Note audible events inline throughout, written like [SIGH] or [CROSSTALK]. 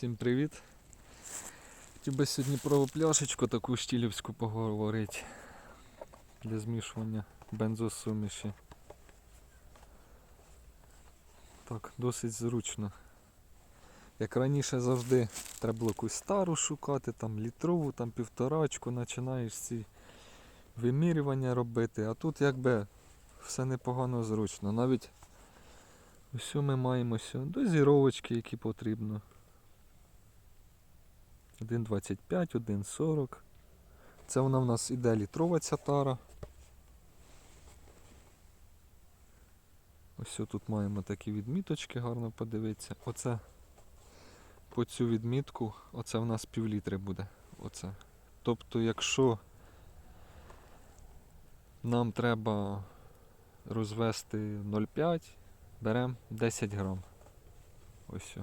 Всім привіт! Хотів би сьогодні про пляшечку таку штілівську поговорити для змішування бензосуміші. Так, досить зручно. Як раніше завжди треба було якусь стару шукати, там літрову, там півторачку, починаєш ці вимірювання робити, а тут якби все непогано зручно. Навіть ось ми маємо дозіровочки, які потрібно. 1,25, 1,40. Це вона в нас іде літрова ця тара. Ось тут маємо такі відміточки, гарно подивитися. Оце по цю відмітку, оце в нас півлітри буде. Оце. Тобто, якщо нам треба розвести 0,5, беремо 10 грам. Ось.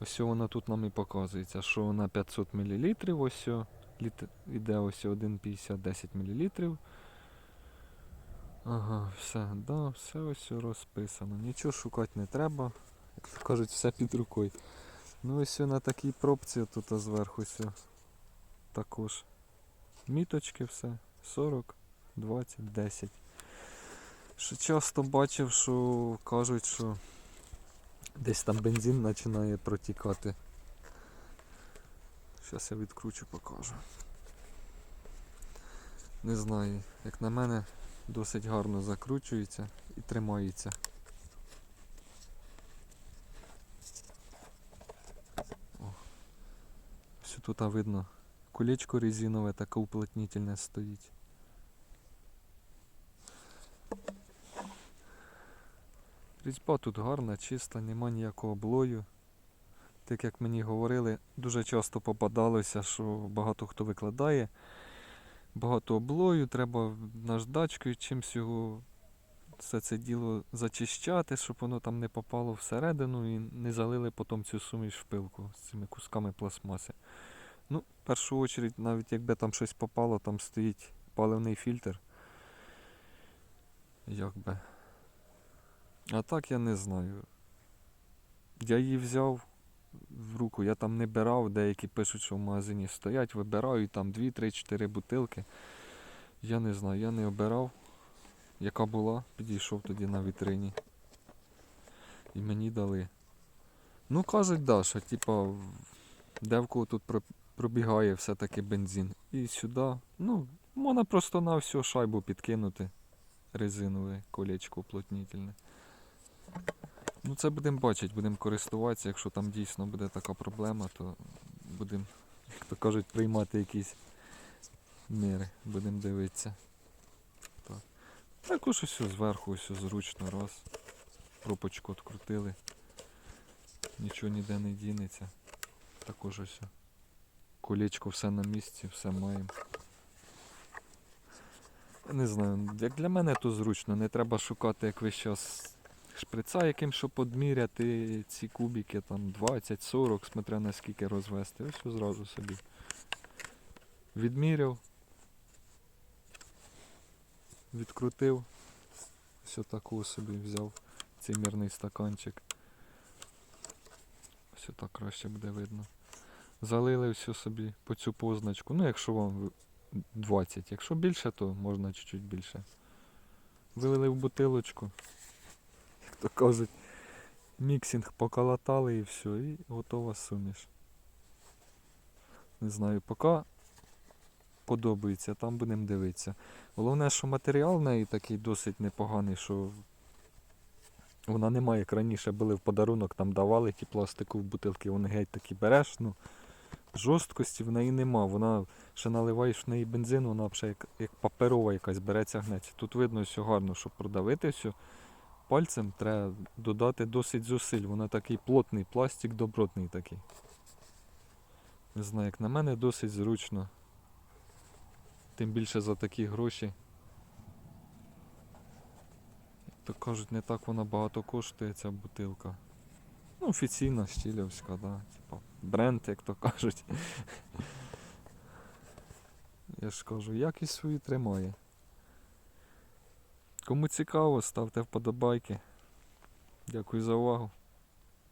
Ось вона тут нам і показується, що на 500 мл ось о, іде ось 1,50 10 мл. Ага, все, да, все ось розписано. Нічого шукати не треба. Як кажуть, все під рукою. Ну ось на такій пробці тут зверху ось також. Міточки все. 40, 20, 10. Що часто бачив, що кажуть, що Десь там бензин починає протікати. Зараз я відкручу, покажу. Не знаю, як на мене, досить гарно закручується і тримається. О. Тут видно колечко резинове, таке уплотнительне стоїть. Різьба тут гарна, чиста, нема ніякого облою. Так як мені говорили, дуже часто попадалося, що багато хто викладає. Багато облою, треба наждачкою чимсь його все це діло зачищати, щоб воно там не попало всередину і не залили потім цю суміш в пилку з цими кусками пластмаси. Ну, в першу чергу, навіть якби там щось попало, там стоїть паливний фільтр. Якби. А так я не знаю. Я її взяв в руку, я там не бирав, деякі пишуть, що в магазині стоять, вибираю там 2, 3, 4 бутилки. Я не знаю, я не обирав, яка була, підійшов тоді на вітрині. І мені дали. Ну кажуть, да, що типа де в кого тут пробігає все-таки бензин. І сюди, ну, можна просто на всю шайбу підкинути резинове колечко уплотнительне. Ну це будемо бачити, будемо користуватися. Якщо там дійсно буде така проблема, то будемо, як то кажуть, приймати якісь міри. Будемо дивитися. Так. Також ось зверху, ось зручно, раз. Пропочку відкрутили. Нічого ніде не дінеться. Також ось. Колечко все на місці, все маємо. Не знаю, як для мене то зручно, не треба шукати як весь час шприца яким, щоб подміряти ці кубики, там 20-40, смотря на скільки розвести. Ось зразу собі. Відміряв. Відкрутив. Ось таку собі взяв цей мірний стаканчик. Ось так краще буде видно. Залили все собі по цю позначку. Ну, якщо вам 20. Якщо більше, то можна чуть-чуть більше. Вилили в бутилочку то кажуть, міксинг поколотали і все, і готова суміш. Не знаю, поки подобається, там будемо дивитися. Головне, що матеріал в неї такий досить непоганий, що вона не має, як раніше були в подарунок, там давали ті пластикові бутилки, вони геть такі береш, ну жорсткості в неї нема. Вона ще наливаєш в неї бензин, вона вже як, як паперова якась береться гнеться. Тут видно все гарно, щоб продавити все пальцем треба додати досить зусиль. Вона такий плотний пластик, добротний такий. Не знаю, як на мене досить зручно. Тим більше за такі гроші. То кажуть, не так вона багато коштує ця бутилка. Ну, офіційна щілівська, да. Типа бренд, як то кажуть. [LAUGHS] Я ж кажу, якість свою тримає. Кому цікаво, ставте вподобайки. Дякую за увагу.